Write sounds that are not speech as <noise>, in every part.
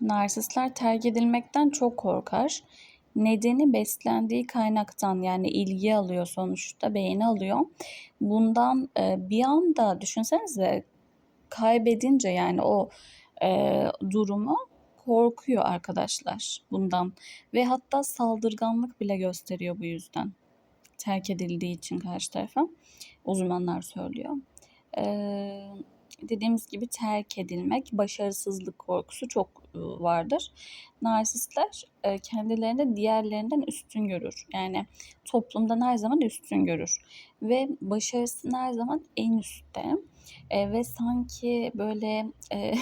Narsistler terk edilmekten çok korkar. Nedeni beslendiği kaynaktan yani ilgi alıyor sonuçta beğeni alıyor. Bundan e, bir anda düşünsenize kaybedince yani o e, durumu korkuyor arkadaşlar bundan ve hatta saldırganlık bile gösteriyor bu yüzden terk edildiği için karşı tarafa uzmanlar söylüyor. Ee, dediğimiz gibi terk edilmek, başarısızlık korkusu çok vardır. Narsistler e, kendilerini diğerlerinden üstün görür. Yani toplumdan her zaman üstün görür. Ve başarısını her zaman en üstte. E, ve sanki böyle e,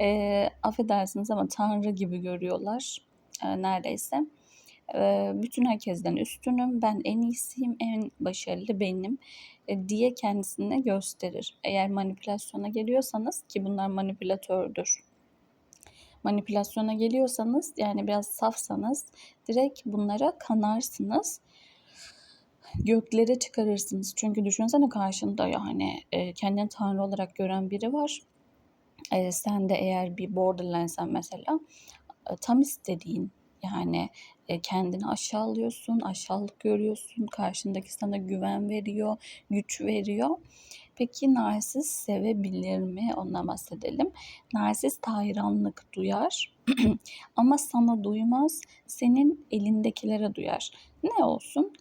<laughs> e, affedersiniz ama tanrı gibi görüyorlar e, neredeyse. Bütün herkesten üstünüm, ben en iyisiyim, en başarılı benim e, diye kendisine gösterir. Eğer manipülasyona geliyorsanız ki bunlar manipülatördür. Manipülasyona geliyorsanız yani biraz safsanız direkt bunlara kanarsınız göklere çıkarırsınız. Çünkü düşünsene karşında yani e, kendini tanrı olarak gören biri var. E, sen de eğer bir borderline'sen mesela tam istediğin yani kendini aşağılıyorsun, aşağılık görüyorsun, karşındaki sana güven veriyor, güç veriyor. Peki narsist sevebilir mi? Ondan bahsedelim. Narsist hayranlık duyar <clears throat> ama sana duymaz, senin elindekilere duyar. Ne olsun?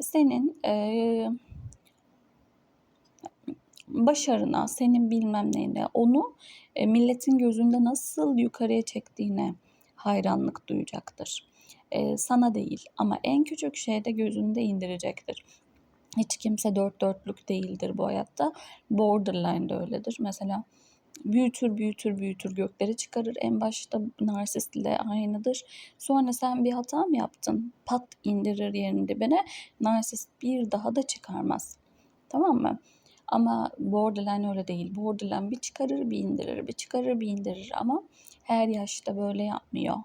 Senin e, başarına, senin bilmem neyine, onu e, milletin gözünde nasıl yukarıya çektiğine hayranlık duyacaktır. E, sana değil ama en küçük şeyde gözünde indirecektir. Hiç kimse dört dörtlük değildir bu hayatta. Borderline de öyledir. Mesela büyütür büyütür büyütür gökleri çıkarır. En başta narsistle aynıdır. Sonra sen bir hata mı yaptın? Pat indirir yerin dibine. Narsist bir daha da çıkarmaz. Tamam mı? Ama borderline öyle değil. Borderline bir çıkarır bir indirir, bir çıkarır bir indirir ama her yaşta böyle yapmıyor.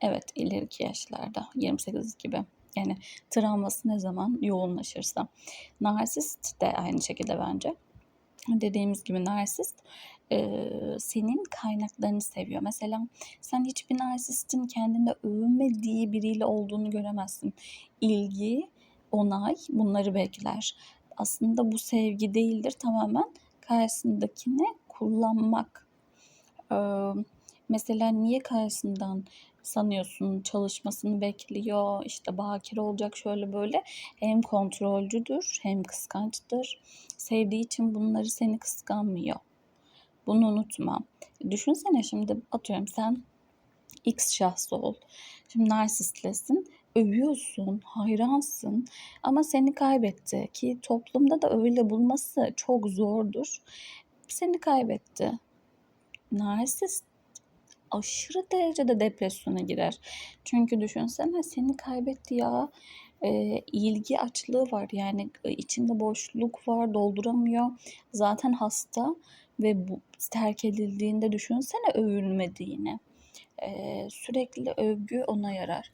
Evet ileriki yaşlarda 28 gibi. Yani travması ne zaman yoğunlaşırsa. Narsist de aynı şekilde bence. Dediğimiz gibi narsist e, senin kaynaklarını seviyor. Mesela sen hiçbir narsistin kendinde övünmediği biriyle olduğunu göremezsin. İlgi, onay bunları bekler. Aslında bu sevgi değildir tamamen karşısındakini kullanmak. Ee, mesela niye karşısından sanıyorsun çalışmasını bekliyor işte bakir olacak şöyle böyle. Hem kontrolcüdür hem kıskançtır. Sevdiği için bunları seni kıskanmıyor. Bunu unutma. Düşünsene şimdi atıyorum sen X şahsı ol. Şimdi narsistlesin övüyorsun, hayransın. Ama seni kaybetti ki toplumda da öyle bulması çok zordur. Seni kaybetti. Narsist aşırı derecede depresyona girer. Çünkü düşünsene seni kaybetti ya. E, ilgi açlığı var yani e, içinde boşluk var dolduramıyor. Zaten hasta ve bu terk edildiğinde düşünsene övülmediğini. E, sürekli övgü ona yarar.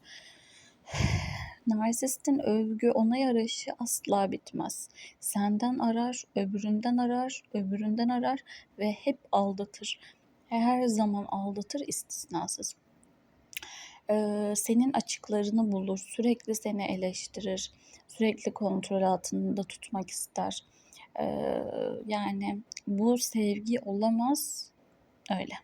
<sighs> Narsistin övgü, onay arayışı asla bitmez. Senden arar, öbüründen arar, öbüründen arar ve hep aldatır. Her zaman aldatır istisnasız. Ee, senin açıklarını bulur, sürekli seni eleştirir, sürekli kontrol altında tutmak ister. Ee, yani bu sevgi olamaz öyle.